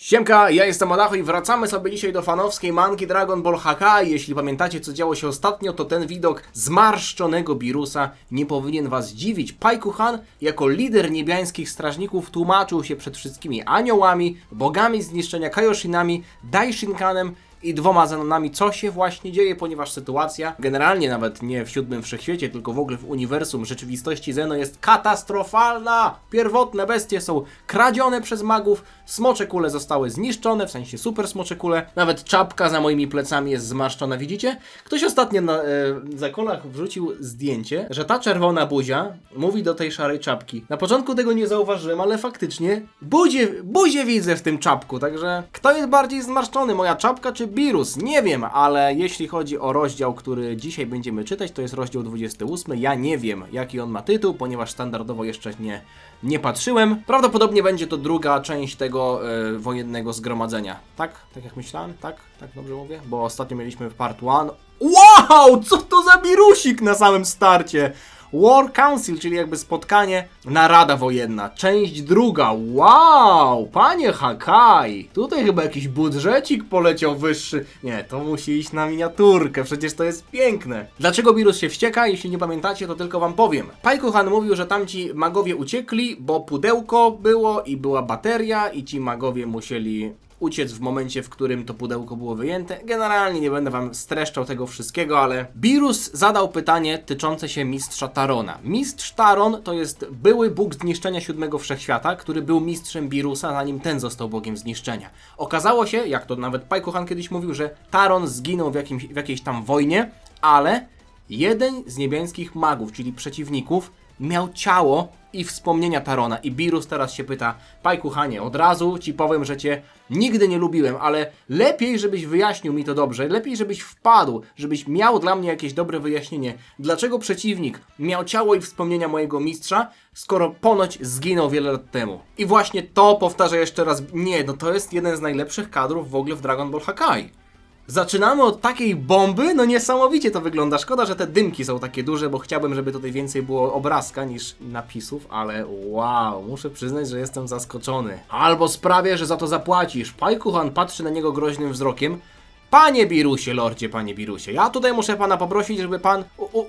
Siemka, ja jestem Adacho i wracamy sobie dzisiaj do fanowskiej manki Dragon Ball HK. Jeśli pamiętacie, co działo się ostatnio, to ten widok zmarszczonego Birusa nie powinien was dziwić. Pajku-Han, jako lider niebiańskich strażników, tłumaczył się przed wszystkimi aniołami, bogami zniszczenia, Kaioshinami, Daishinkanem i dwoma Zenonami, co się właśnie dzieje, ponieważ sytuacja, generalnie nawet nie w siódmym wszechświecie, tylko w ogóle w uniwersum rzeczywistości Zeno jest katastrofalna! Pierwotne bestie są kradzione przez magów, smocze kule zostały zniszczone, w sensie super smocze kule, nawet czapka za moimi plecami jest zmarszczona, widzicie? Ktoś ostatnio na e, zakolach wrzucił zdjęcie, że ta czerwona buzia mówi do tej szarej czapki. Na początku tego nie zauważyłem, ale faktycznie buzie, buzie widzę w tym czapku, także kto jest bardziej zmarszczony, moja czapka czy Birus? Nie wiem, ale jeśli chodzi o rozdział, który dzisiaj będziemy czytać, to jest rozdział 28. Ja nie wiem, jaki on ma tytuł, ponieważ standardowo jeszcze nie, nie patrzyłem. Prawdopodobnie będzie to druga część tego e, wojennego zgromadzenia. Tak? Tak jak myślałem? Tak? Tak dobrze mówię? Bo ostatnio mieliśmy part 1. Wow! Co to za birusik na samym starcie? War Council, czyli jakby spotkanie, narada wojenna, część druga. Wow, panie Hakai, tutaj chyba jakiś budżecik poleciał wyższy. Nie, to musi iść na miniaturkę, przecież to jest piękne. Dlaczego wirus się wścieka? Jeśli nie pamiętacie, to tylko wam powiem. Pajkuchan mówił, że tamci magowie uciekli, bo pudełko było i była bateria i ci magowie musieli uciec w momencie, w którym to pudełko było wyjęte. Generalnie nie będę wam streszczał tego wszystkiego, ale Birus zadał pytanie tyczące się mistrza Tarona. Mistrz Taron to jest były bóg zniszczenia siódmego wszechświata, który był mistrzem Birusa, zanim ten został bogiem zniszczenia. Okazało się, jak to nawet Pajkohan kiedyś mówił, że Taron zginął w, jakimś, w jakiejś tam wojnie, ale jeden z niebiańskich magów, czyli przeciwników, miał ciało i wspomnienia Tarona. I Birus teraz się pyta, Pajkuchanie, od razu ci powiem, że cię nigdy nie lubiłem, ale lepiej, żebyś wyjaśnił mi to dobrze, lepiej, żebyś wpadł, żebyś miał dla mnie jakieś dobre wyjaśnienie, dlaczego przeciwnik miał ciało i wspomnienia mojego mistrza, skoro ponoć zginął wiele lat temu. I właśnie to powtarzę jeszcze raz, nie, no to jest jeden z najlepszych kadrów w ogóle w Dragon Ball Hakai. Zaczynamy od takiej bomby, no niesamowicie to wygląda. Szkoda, że te dymki są takie duże, bo chciałbym, żeby tutaj więcej było obrazka niż napisów, ale wow, muszę przyznać, że jestem zaskoczony. Albo sprawię, że za to zapłacisz. Pajkuchan patrzy na niego groźnym wzrokiem. Panie Birusie, lordzie, panie Birusie, ja tutaj muszę pana poprosić, żeby pan... U, u...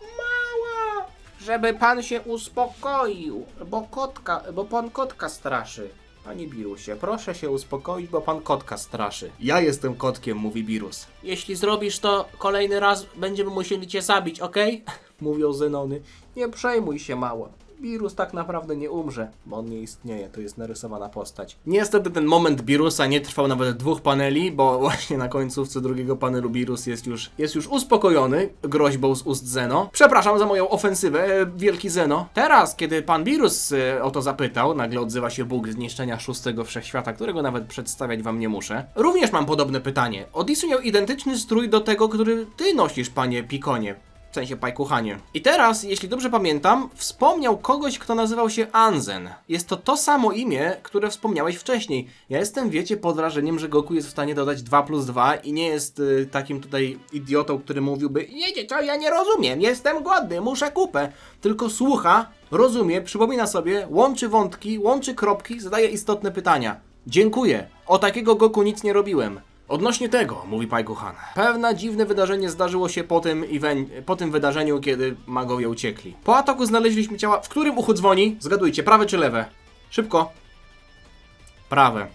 Mała! Żeby pan się uspokoił, bo kotka, bo pan kotka straszy. Panie Birusie, proszę się uspokoić, bo pan kotka straszy. Ja jestem kotkiem, mówi Birus. Jeśli zrobisz to kolejny raz, będziemy musieli cię zabić, okej? Mówią Zenony. Nie przejmuj się, mała. Birus tak naprawdę nie umrze, bo on nie istnieje, to jest narysowana postać. Niestety ten moment Birusa nie trwał nawet dwóch paneli, bo właśnie na końcówce drugiego panelu Birus jest już, jest już uspokojony groźbą z ust Zeno. Przepraszam za moją ofensywę, e, wielki Zeno. Teraz, kiedy pan Birus e, o to zapytał, nagle odzywa się Bóg zniszczenia szóstego wszechświata, którego nawet przedstawiać wam nie muszę. Również mam podobne pytanie. Odisu miał identyczny strój do tego, który ty nosisz, panie Pikonie. W sensie pajkuchanie. I teraz, jeśli dobrze pamiętam, wspomniał kogoś, kto nazywał się Anzen. Jest to to samo imię, które wspomniałeś wcześniej. Ja jestem, wiecie, pod wrażeniem, że Goku jest w stanie dodać 2 plus 2 i nie jest y, takim tutaj idiotą, który mówiłby Jedzie, co ja nie rozumiem, jestem głodny, muszę kupę. Tylko słucha, rozumie, przypomina sobie, łączy wątki, łączy kropki, zadaje istotne pytania. Dziękuję. O takiego Goku nic nie robiłem. Odnośnie tego, mówi Pajkuchan, pewne dziwne wydarzenie zdarzyło się po tym, po tym wydarzeniu, kiedy magowie uciekli. Po ataku znaleźliśmy ciała. W którym uchu dzwoni? Zgadujcie, prawe czy lewe? Szybko. Prawe.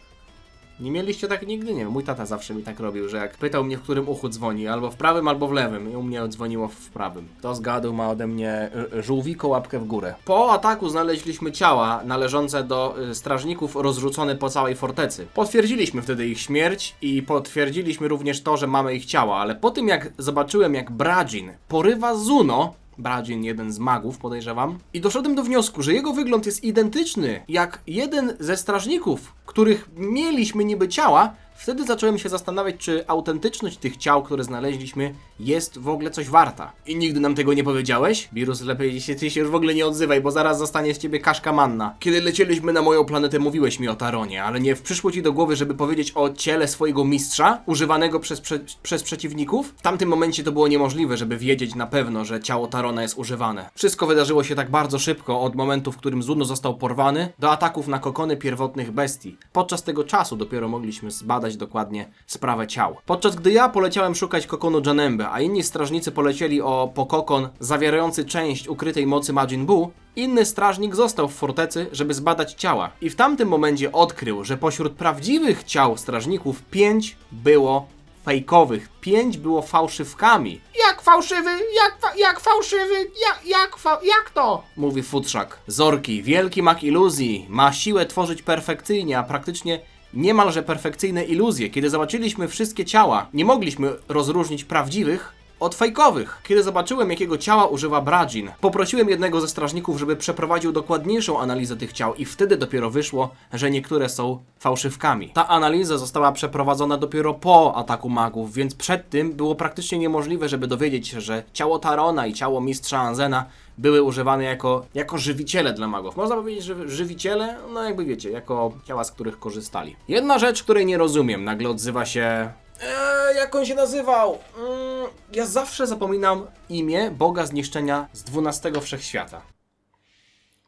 Nie mieliście tak nigdy? Nie wiem, mój tata zawsze mi tak robił, że jak pytał mnie, w którym uchu dzwoni, albo w prawym, albo w lewym, i u mnie dzwoniło w prawym. Kto zgadł, ma ode mnie y, y, żółwiko łapkę w górę. Po ataku znaleźliśmy ciała należące do y, strażników rozrzucone po całej fortecy. Potwierdziliśmy wtedy ich śmierć i potwierdziliśmy również to, że mamy ich ciała, ale po tym jak zobaczyłem, jak Brajin porywa Zuno, Bradzin, jeden z magów, podejrzewam. I doszedłem do wniosku, że jego wygląd jest identyczny jak jeden ze strażników, których mieliśmy niby ciała, Wtedy zacząłem się zastanawiać, czy autentyczność tych ciał, które znaleźliśmy, jest w ogóle coś warta. I nigdy nam tego nie powiedziałeś? Wirus, lepiej się, ty się już w ogóle nie odzywaj, bo zaraz zostanie z ciebie kaszka manna. Kiedy lecieliśmy na moją planetę, mówiłeś mi o Taronie, ale nie przyszło ci do głowy, żeby powiedzieć o ciele swojego mistrza, używanego przez, prze, przez przeciwników? W tamtym momencie to było niemożliwe, żeby wiedzieć na pewno, że ciało Tarona jest używane. Wszystko wydarzyło się tak bardzo szybko, od momentu, w którym Zuno został porwany, do ataków na kokony pierwotnych bestii. Podczas tego czasu dopiero mogliśmy zbadać dokładnie sprawę ciał. Podczas gdy ja poleciałem szukać kokonu Janembe, a inni strażnicy polecieli o po kokon zawierający część ukrytej mocy Majin Buu, inny strażnik został w fortecy, żeby zbadać ciała. I w tamtym momencie odkrył, że pośród prawdziwych ciał strażników pięć było fejkowych, pięć było fałszywkami. Jak fałszywy, jak, fa- jak fałszywy, jak, jak, fa- jak to? mówi futrzak. Zorki, wielki mak iluzji, ma siłę tworzyć perfekcyjnie, a praktycznie niemalże perfekcyjne iluzje. Kiedy zobaczyliśmy wszystkie ciała, nie mogliśmy rozróżnić prawdziwych od fejkowych. Kiedy zobaczyłem, jakiego ciała używa Brajin, poprosiłem jednego ze strażników, żeby przeprowadził dokładniejszą analizę tych ciał i wtedy dopiero wyszło, że niektóre są fałszywkami. Ta analiza została przeprowadzona dopiero po ataku magów, więc przed tym było praktycznie niemożliwe, żeby dowiedzieć się, że ciało Tarona i ciało mistrza Anzena były używane jako, jako żywiciele dla magów. Można powiedzieć, że żywiciele, no jakby wiecie, jako ciała, z których korzystali. Jedna rzecz, której nie rozumiem, nagle odzywa się... Eee, jak on się nazywał? Mm, ja zawsze zapominam imię Boga Zniszczenia z XII Wszechświata.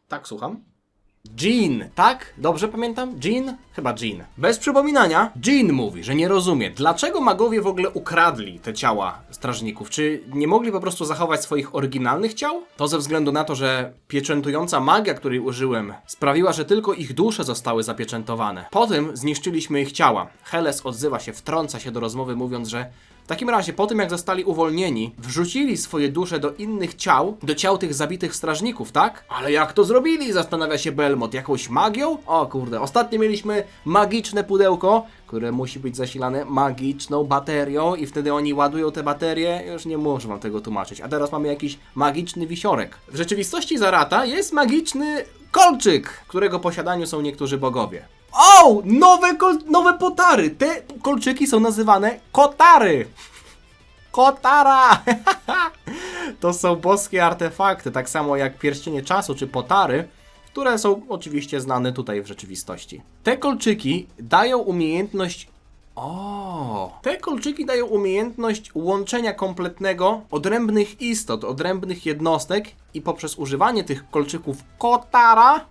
Tak, słucham? Jean, tak? Dobrze pamiętam? Jean? Chyba Jean. Bez przypominania, Jean mówi, że nie rozumie, dlaczego magowie w ogóle ukradli te ciała strażników. Czy nie mogli po prostu zachować swoich oryginalnych ciał? To ze względu na to, że pieczętująca magia, której użyłem, sprawiła, że tylko ich dusze zostały zapieczętowane. Potem zniszczyliśmy ich ciała. Heles odzywa się, wtrąca się do rozmowy, mówiąc, że w takim razie, po tym jak zostali uwolnieni, wrzucili swoje dusze do innych ciał, do ciał tych zabitych strażników, tak? Ale jak to zrobili? Zastanawia się Belmont. Jakąś magią? O kurde, ostatnio mieliśmy magiczne pudełko, które musi być zasilane magiczną baterią i wtedy oni ładują te baterie. Już nie muszę wam tego tłumaczyć. A teraz mamy jakiś magiczny wisiorek. W rzeczywistości Zarata jest magiczny kolczyk, którego posiadaniu są niektórzy bogowie. O! Nowe, kol- nowe potary! Te kolczyki są nazywane kotary! Kotara! to są boskie artefakty, tak samo jak pierścienie czasu czy potary, które są oczywiście znane tutaj w rzeczywistości. Te kolczyki dają umiejętność. O! Te kolczyki dają umiejętność łączenia kompletnego odrębnych istot, odrębnych jednostek i poprzez używanie tych kolczyków kotara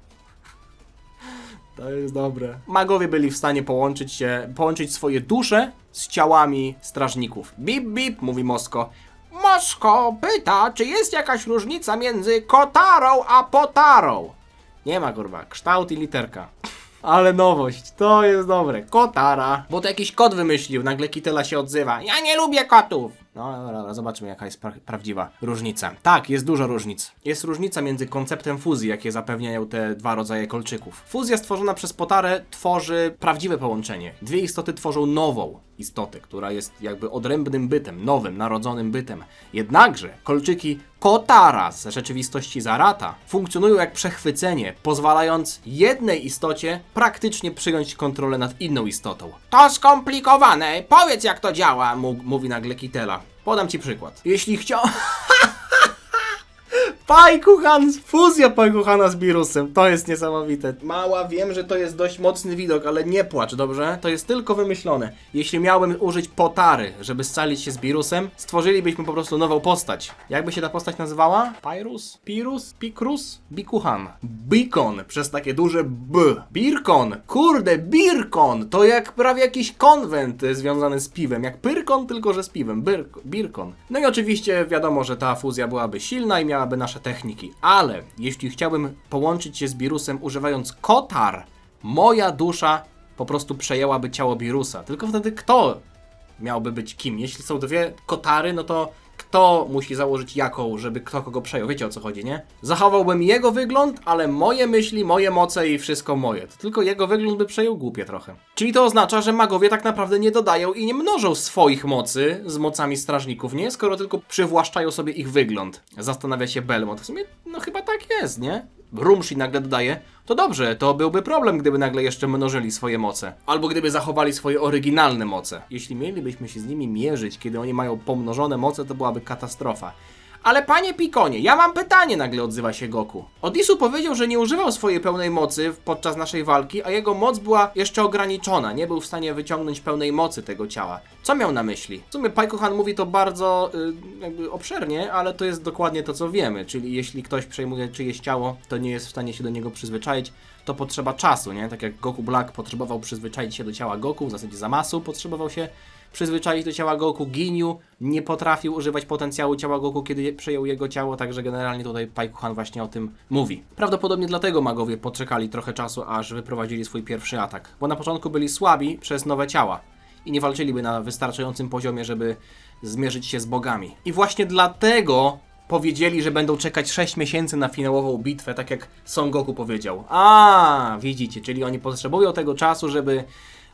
to jest dobre. Magowie byli w stanie połączyć się, połączyć swoje dusze z ciałami strażników. Bip, bip, mówi Mosko. Mosko pyta, czy jest jakaś różnica między kotarą a potarą? Nie ma kurwa, kształt i literka. Ale nowość, to jest dobre. Kotara. Bo to jakiś kot wymyślił, nagle Kitela się odzywa. Ja nie lubię kotów. No dobra, zobaczmy jaka jest pra- prawdziwa różnica. Tak, jest dużo różnic. Jest różnica między konceptem fuzji, jakie zapewniają te dwa rodzaje kolczyków. Fuzja stworzona przez Potarę tworzy prawdziwe połączenie. Dwie istoty tworzą nową istotę, która jest jakby odrębnym bytem, nowym, narodzonym bytem. Jednakże kolczyki Kotara z rzeczywistości Zarata funkcjonują jak przechwycenie, pozwalając jednej istocie praktycznie przyjąć kontrolę nad inną istotą. To skomplikowane, powiedz jak to działa. Mó- mówi nagle Kitela. Podam ci przykład. Jeśli chciał... Pajkuchan, fuzja Pajkuchana z Birusem, to jest niesamowite. Mała, wiem, że to jest dość mocny widok, ale nie płacz, dobrze? To jest tylko wymyślone. Jeśli miałbym użyć potary, żeby scalić się z Birusem, stworzylibyśmy po prostu nową postać. Jakby się ta postać nazywała? Pyrus? Pirus? Pikrus? Bikuchan. Bikon, przez takie duże B. Birkon, kurde, Birkon, to jak prawie jakiś konwent y, związany z piwem, jak Pyrkon, tylko że z piwem, Birk, Birkon. No i oczywiście wiadomo, że ta fuzja byłaby silna i miałaby nasze techniki, ale jeśli chciałbym połączyć się z Birusem używając kotar, moja dusza po prostu przejęłaby ciało Birusa. Tylko wtedy kto miałby być kim? Jeśli są dwie kotary, no to kto musi założyć jaką, żeby kto kogo przejął? Wiecie o co chodzi, nie? Zachowałbym jego wygląd, ale moje myśli, moje moce i wszystko moje. To tylko jego wygląd by przejął głupie trochę. Czyli to oznacza, że magowie tak naprawdę nie dodają i nie mnożą swoich mocy z mocami strażników, nie? Skoro tylko przywłaszczają sobie ich wygląd. Zastanawia się Belmont. W sumie, no chyba tak jest, nie? Rumshi nagle dodaje, to dobrze, to byłby problem, gdyby nagle jeszcze mnożyli swoje moce. Albo gdyby zachowali swoje oryginalne moce. Jeśli mielibyśmy się z nimi mierzyć, kiedy oni mają pomnożone moce, to byłaby katastrofa. Ale panie Pikonie, ja mam pytanie, nagle odzywa się Goku. Odisu powiedział, że nie używał swojej pełnej mocy podczas naszej walki, a jego moc była jeszcze ograniczona. Nie był w stanie wyciągnąć pełnej mocy tego ciała. Co miał na myśli? W sumie Paikuhan mówi to bardzo y, jakby obszernie, ale to jest dokładnie to, co wiemy. Czyli jeśli ktoś przejmuje czyjeś ciało, to nie jest w stanie się do niego przyzwyczaić, to potrzeba czasu, nie? Tak jak Goku Black potrzebował przyzwyczaić się do ciała Goku, w zasadzie Zamasu potrzebował się przyzwyczaić do ciała Goku. Ginyu nie potrafił używać potencjału ciała Goku, kiedy przejął jego ciało, także generalnie tutaj Paikuhan właśnie o tym mówi. Prawdopodobnie dlatego magowie poczekali trochę czasu, aż wyprowadzili swój pierwszy atak, bo na początku byli słabi przez nowe ciała i nie walczyliby na wystarczającym poziomie, żeby zmierzyć się z bogami. I właśnie dlatego powiedzieli, że będą czekać 6 miesięcy na finałową bitwę, tak jak Son Goku powiedział. A, widzicie, czyli oni potrzebują tego czasu, żeby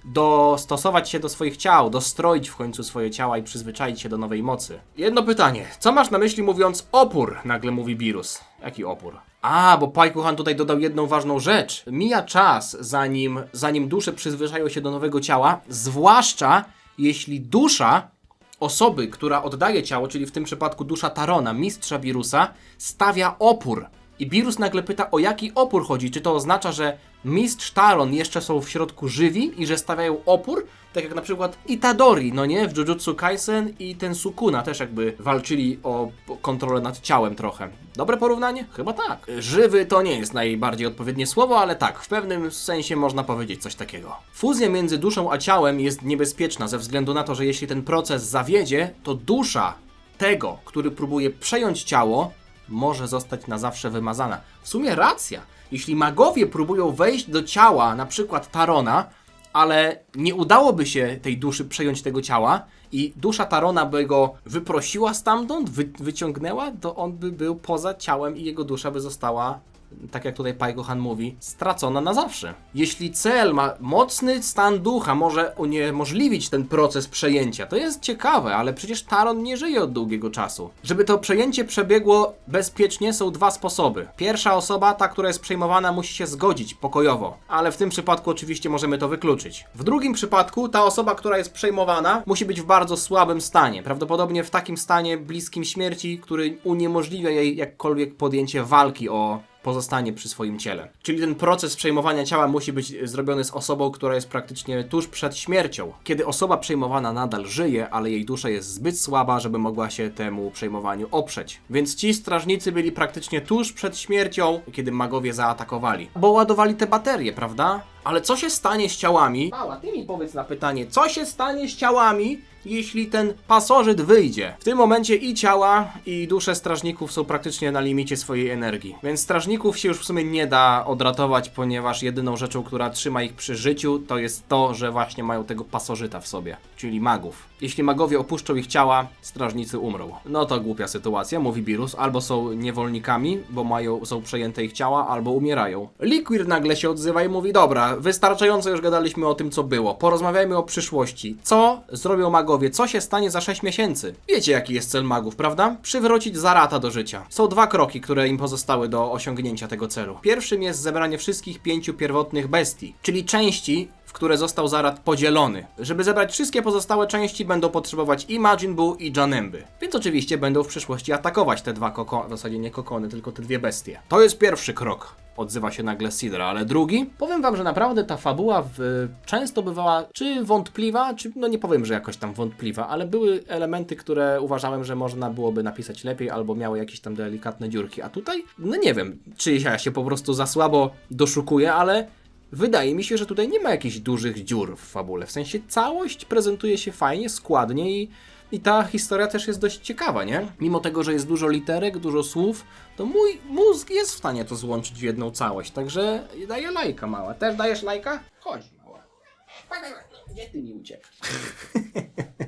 dostosować się do swoich ciał, dostroić w końcu swoje ciała i przyzwyczaić się do nowej mocy. Jedno pytanie. Co masz na myśli mówiąc opór? Nagle mówi Birus. Jaki opór? A, bo Paikuhan tutaj dodał jedną ważną rzecz. Mija czas, zanim, zanim dusze przyzwyczają się do nowego ciała, zwłaszcza jeśli dusza osoby, która oddaje ciało, czyli w tym przypadku dusza Tarona, mistrza Birusa, stawia opór. I Birus nagle pyta, o jaki opór chodzi? Czy to oznacza, że mistrz Taron jeszcze są w środku żywi i że stawiają opór? Tak jak na przykład Itadori, no nie? W Jujutsu Kaisen i ten Sukuna też jakby walczyli o kontrolę nad ciałem trochę. Dobre porównanie? Chyba tak. Żywy to nie jest najbardziej odpowiednie słowo, ale tak, w pewnym sensie można powiedzieć coś takiego. Fuzja między duszą a ciałem jest niebezpieczna ze względu na to, że jeśli ten proces zawiedzie, to dusza tego, który próbuje przejąć ciało, może zostać na zawsze wymazana. W sumie racja. Jeśli magowie próbują wejść do ciała, na przykład Tarona, ale nie udałoby się tej duszy przejąć tego ciała i dusza Tarona by go wyprosiła stamtąd, wy, wyciągnęła, to on by był poza ciałem i jego dusza by została, tak jak tutaj Paikohan mówi, stracona na zawsze. Jeśli cel ma mocny stan ducha, może uniemożliwić ten proces przejęcia. To jest ciekawe, ale przecież Taron nie żyje od długiego czasu. Żeby to przejęcie przebiegło bezpiecznie, są dwa sposoby. Pierwsza osoba, ta, która jest przejmowana, musi się zgodzić pokojowo, ale w tym przypadku oczywiście możemy to wykluczyć. W drugim przypadku, ta osoba, która jest przejmowana, musi być w bardzo słabym stanie. Prawdopodobnie w takim stanie bliskim śmierci, który uniemożliwia jej jakkolwiek podjęcie walki o pozostanie przy swoim ciele. Czyli ten proces przejmowania ciała musi być zrobiony z osobą, która jest praktycznie tuż przed śmiercią. Kiedy osoba przejmowana nadal żyje, ale jej dusza jest zbyt słaba, żeby mogła się temu przejmowaniu oprzeć. Więc ci strażnicy byli praktycznie tuż przed śmiercią, kiedy magowie zaatakowali. Bo ładowali te baterie, prawda? Ale co się stanie z ciałami? Mała, ty mi powiedz na pytanie, co się stanie z ciałami, jeśli ten pasożyt wyjdzie? W tym momencie i ciała, i dusze strażników są praktycznie na limicie swojej energii. Więc strażników się już w sumie nie da odratować, ponieważ jedyną rzeczą, która trzyma ich przy życiu, to jest to, że właśnie mają tego pasożyta w sobie, czyli magów. Jeśli magowie opuszczą ich ciała, strażnicy umrą. No to głupia sytuacja, mówi Birus. Albo są niewolnikami, bo mają, są przejęte ich ciała, albo umierają. Liquid nagle się odzywa i mówi, dobra, wystarczająco już gadaliśmy o tym, co było. Porozmawiajmy o przyszłości. Co zrobią magowie? Co się stanie za 6 miesięcy? Wiecie, jaki jest cel magów, prawda? Przywrócić Zarata do życia. Są dwa kroki, które im pozostały do osiągnięcia tego celu. Pierwszym jest zebranie wszystkich pięciu pierwotnych bestii, czyli części, które został Zarat podzielony. Żeby zebrać wszystkie pozostałe części, będą potrzebować i Majin Buu i Janemby. Więc oczywiście będą w przyszłości atakować te dwa kokony, w zasadzie nie kokony, tylko te dwie bestie. To jest pierwszy krok. Odzywa się nagle Sidra, ale drugi? Powiem wam, że naprawdę ta fabuła w, często bywała czy wątpliwa, czy no nie powiem, że jakoś tam wątpliwa, ale były elementy, które uważałem, że można byłoby napisać lepiej albo miały jakieś tam delikatne dziurki. A tutaj, no nie wiem, czy ja się po prostu za słabo doszukuję, ale Wydaje mi się, że tutaj nie ma jakichś dużych dziur w fabule. W sensie całość prezentuje się fajnie, składnie i, i ta historia też jest dość ciekawa, nie? Mimo tego, że jest dużo literek, dużo słów, to mój mózg jest w stanie to złączyć w jedną całość. Także daję lajka mała. Też dajesz lajka? Chodź mała. Gdzie ty mi uciekł?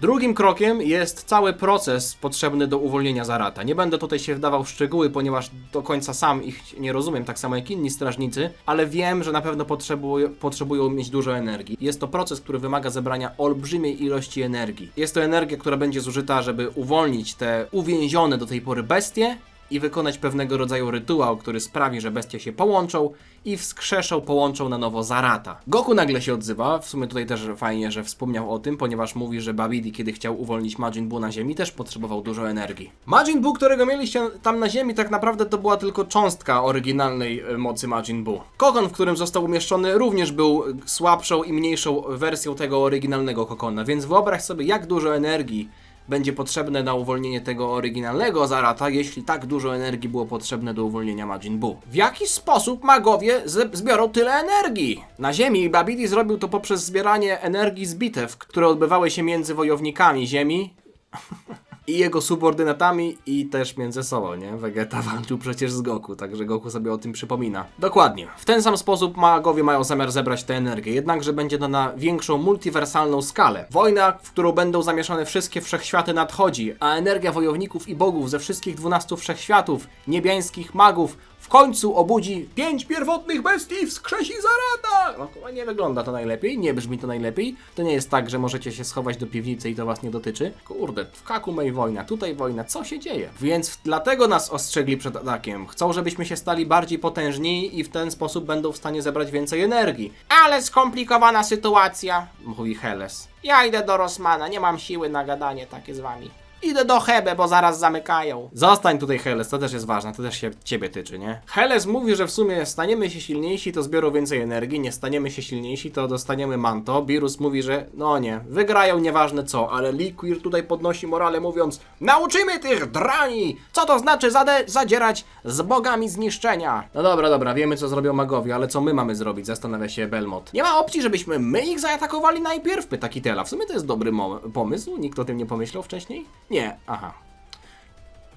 Drugim krokiem jest cały proces potrzebny do uwolnienia Zarata. Nie będę tutaj się wdawał w szczegóły, ponieważ do końca sam ich nie rozumiem, tak samo jak inni strażnicy, ale wiem, że na pewno potrzebują, potrzebują mieć dużo energii. Jest to proces, który wymaga zebrania olbrzymiej ilości energii. Jest to energia, która będzie zużyta, żeby uwolnić te uwięzione do tej pory bestie, i wykonać pewnego rodzaju rytuał, który sprawi, że bestie się połączą i wskrzeszą, połączą na nowo Zarata. Goku nagle się odzywa, w sumie tutaj też fajnie, że wspomniał o tym, ponieważ mówi, że Babidi, kiedy chciał uwolnić Majin Buu na Ziemi, też potrzebował dużo energii. Majin Buu, którego mieliście tam na Ziemi, tak naprawdę to była tylko cząstka oryginalnej e, mocy Majin Buu. Kokon, w którym został umieszczony, również był słabszą i mniejszą wersją tego oryginalnego kokona, więc wyobraź sobie, jak dużo energii będzie potrzebne na uwolnienie tego oryginalnego Zarata, jeśli tak dużo energii było potrzebne do uwolnienia Majin Buu. W jaki sposób magowie zbiorą tyle energii? Na Ziemi Babidi zrobił to poprzez zbieranie energii z bitew, które odbywały się między wojownikami Ziemi i jego subordynatami i też między sobą, nie? Vegeta walczył przecież z Goku, także Goku sobie o tym przypomina. Dokładnie. W ten sam sposób magowie mają zamiar zebrać tę energię, jednakże będzie to na większą multiwersalną skalę. Wojna, w którą będą zamieszane wszystkie wszechświaty nadchodzi, a energia wojowników i bogów ze wszystkich 12 wszechświatów, niebiańskich magów, w końcu obudzi pięć pierwotnych bestii wskrzesi Zarata! No chyba nie wygląda to najlepiej, nie brzmi to najlepiej. To nie jest tak, że możecie się schować do piwnicy i to was nie dotyczy. Kurde, w Kakumej wojna, tutaj wojna, co się dzieje? Więc dlatego nas ostrzegli przed atakiem. Chcą, żebyśmy się stali bardziej potężni i w ten sposób będą w stanie zebrać więcej energii. Ale skomplikowana sytuacja. Mówi Heles. Ja idę do Rosmana, nie mam siły na gadanie takie z wami. Idę do Hebe, bo zaraz zamykają. Zostań tutaj, Heles, to też jest ważne, to też się ciebie tyczy, nie? Heles mówi, że w sumie staniemy się silniejsi, to zbiorą więcej energii, nie staniemy się silniejsi, to dostaniemy manto. Birus mówi, że no nie, wygrają nieważne co, ale Liquir tutaj podnosi morale mówiąc Nauczymy tych drani, co to znaczy zadzierać z bogami zniszczenia. No dobra, dobra, wiemy co zrobią magowie, ale co my mamy zrobić? Zastanawia się Belmont. Nie ma opcji, żebyśmy my ich zaatakowali najpierw. Pyta Kitela. W sumie to jest dobry pomysł, nikt o tym nie pomyślał wcześniej? Nie, aha.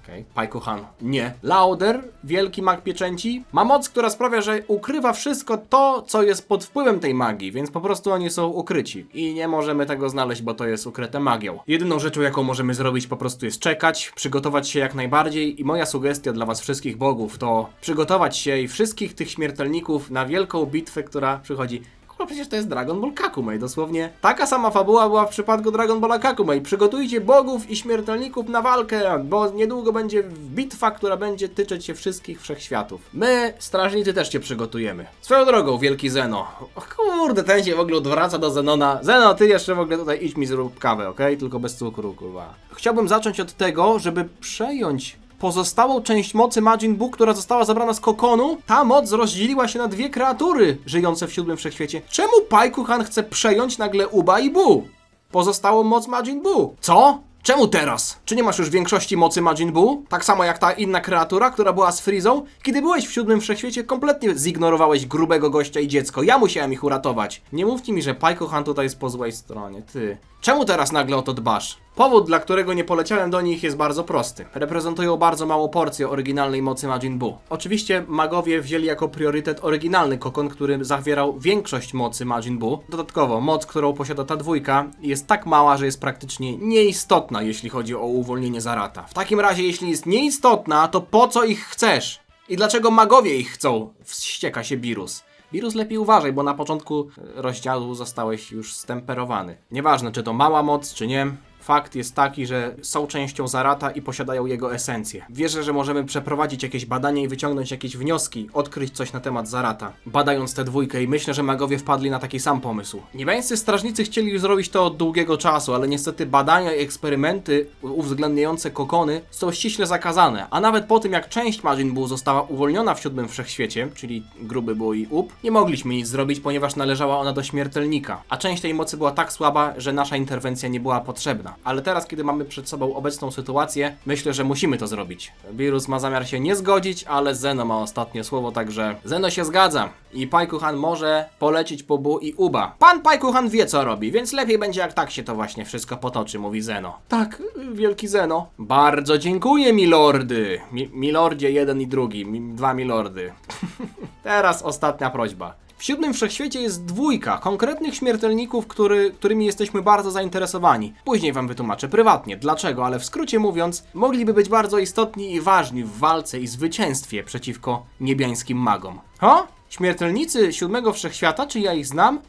Okej, Pajkuhan. Nie. Lauder, wielki mag pieczęci, ma moc, która sprawia, że ukrywa wszystko to, co jest pod wpływem tej magii, więc po prostu oni są ukryci. I nie możemy tego znaleźć, bo to jest ukryte magią. Jedyną rzeczą, jaką możemy zrobić, po prostu jest czekać, przygotować się jak najbardziej i moja sugestia dla was wszystkich bogów to przygotować się i wszystkich tych śmiertelników na wielką bitwę, która przychodzi Kurwa, przecież to jest Dragon Ball Kakumei, dosłownie. Taka sama fabuła była w przypadku Dragon Balla Kakumei. Przygotujcie bogów i śmiertelników na walkę, bo niedługo będzie bitwa, która będzie tyczyć się wszystkich wszechświatów. My, strażnicy, też się przygotujemy. Swoją drogą, wielki Zeno. O kurde, ten się w ogóle odwraca do Zenona. Zeno, ty jeszcze w ogóle tutaj idź mi zrób kawę, okej? Tylko bez cukru, kurwa. Chciałbym zacząć od tego, żeby przejąć pozostałą część mocy Majin Buu, która została zabrana z kokonu, ta moc rozdzieliła się na dwie kreatury żyjące w siódmym wszechświecie. Czemu Paikuhan chce przejąć nagle Uba i Bu? Pozostałą moc Majin Buu. Co? Czemu teraz? Czy nie masz już większości mocy Majin Buu? Tak samo jak ta inna kreatura, która była z Freezą? Kiedy byłeś w siódmym wszechświecie, kompletnie zignorowałeś grubego gościa i dziecko. Ja musiałem ich uratować. Nie mówcie mi, że Paikuhan tutaj jest po złej stronie. Ty. Czemu teraz nagle o to dbasz? Powód, dla którego nie poleciałem do nich jest bardzo prosty. Reprezentują bardzo małą porcję oryginalnej mocy Majin Buu. Oczywiście magowie wzięli jako priorytet oryginalny kokon, który zawierał większość mocy Majin Buu. Dodatkowo, moc, którą posiada ta dwójka jest tak mała, że jest praktycznie nieistotna, jeśli chodzi o uwolnienie Zarata. W takim razie, jeśli jest nieistotna, to po co ich chcesz? I dlaczego magowie ich chcą? Wścieka się Birus. Wirus lepiej uważaj, bo na początku rozdziału zostałeś już stemperowany. Nieważne, czy to mała moc, czy nie. Fakt jest taki, że są częścią Zarata i posiadają jego esencję. Wierzę, że możemy przeprowadzić jakieś badanie i wyciągnąć jakieś wnioski, odkryć coś na temat Zarata. Badając tę dwójkę i myślę, że magowie wpadli na taki sam pomysł. Niebiańscy strażnicy chcieli zrobić to od długiego czasu, ale niestety badania i eksperymenty uwzględniające kokony są ściśle zakazane, a nawet po tym jak część Majin Buu została uwolniona w siódmym wszechświecie, czyli gruby był i up, nie mogliśmy nic zrobić, ponieważ należała ona do śmiertelnika, a część tej mocy była tak słaba, że nasza interwencja nie była potrzebna. Ale teraz, kiedy mamy przed sobą obecną sytuację, myślę, że musimy to zrobić. Wirus ma zamiar się nie zgodzić, ale Zeno ma ostatnie słowo, także Zeno się zgadza i Paikuhan może polecić po Bu i Uba. Pan Paikuhan wie co robi, więc lepiej będzie jak tak się to właśnie wszystko potoczy, mówi Zeno. Tak, wielki Zeno. Bardzo dziękuję, milordy. Mi milordzie jeden i drugi, mi dwa milordy. Teraz ostatnia prośba. W siódmym wszechświecie jest dwójka konkretnych śmiertelników, który, którymi jesteśmy bardzo zainteresowani. Później wam wytłumaczę prywatnie dlaczego, ale w skrócie mówiąc, mogliby być bardzo istotni i ważni w walce i zwycięstwie przeciwko niebiańskim magom. Ha? Śmiertelnicy siódmego wszechświata, czy ja ich znam?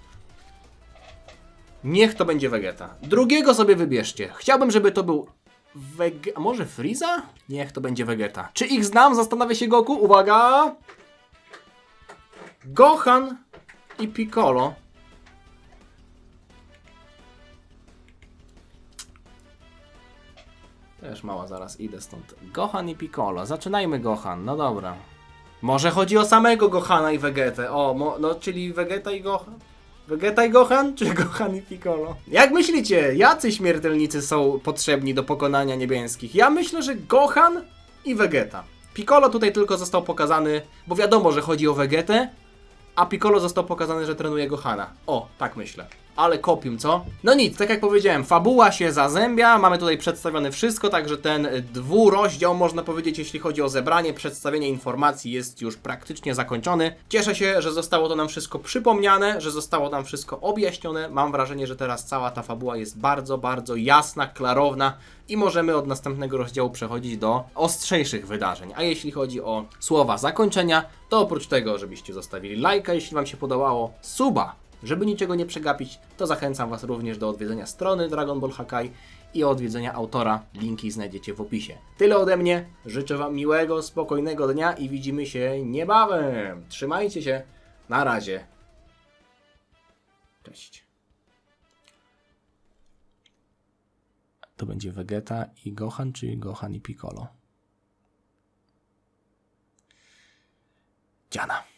Niech to będzie Vegeta. Drugiego sobie wybierzcie. Chciałbym, żeby to był Wege... A może Frieza? Niech to będzie Vegeta. Czy ich znam? Zastanawia się Goku. Uwaga! Gohan i Piccolo. Też mała, zaraz idę stąd. Gohan i Piccolo. Zaczynajmy Gohan, no dobra. Może chodzi o samego Gohana i Vegetę. O, no czyli Vegeta i Gohan? Vegeta i Gohan, czy Gohan i Piccolo? Jak myślicie, jacy śmiertelnicy są potrzebni do pokonania niebieskich? Ja myślę, że Gohan i Vegeta. Piccolo tutaj tylko został pokazany, bo wiadomo, że chodzi o Vegetę, a Piccolo został pokazany, że trenuje Gohana. O, tak myślę. Ale kopium, co? No nic, tak jak powiedziałem, fabuła się zazębia, mamy tutaj przedstawione wszystko, także ten dwurozdział, można powiedzieć, jeśli chodzi o zebranie, przedstawienie informacji jest już praktycznie zakończony. Cieszę się, że zostało to nam wszystko przypomniane, że zostało nam wszystko objaśnione. Mam wrażenie, że teraz cała ta fabuła jest bardzo, bardzo jasna, klarowna i możemy od następnego rozdziału przechodzić do ostrzejszych wydarzeń. A jeśli chodzi o słowa zakończenia, to oprócz tego, żebyście zostawili lajka, jeśli Wam się podobało, suba, żeby niczego nie przegapić, to zachęcam Was również do odwiedzenia strony Dragon Ball Hakai i odwiedzenia autora. Linki znajdziecie w opisie. Tyle ode mnie. Życzę Wam miłego, spokojnego dnia i widzimy się niebawem. Trzymajcie się. Na razie. Cześć. To będzie Vegeta i Gohan, czy Gohan i Piccolo? Dziana.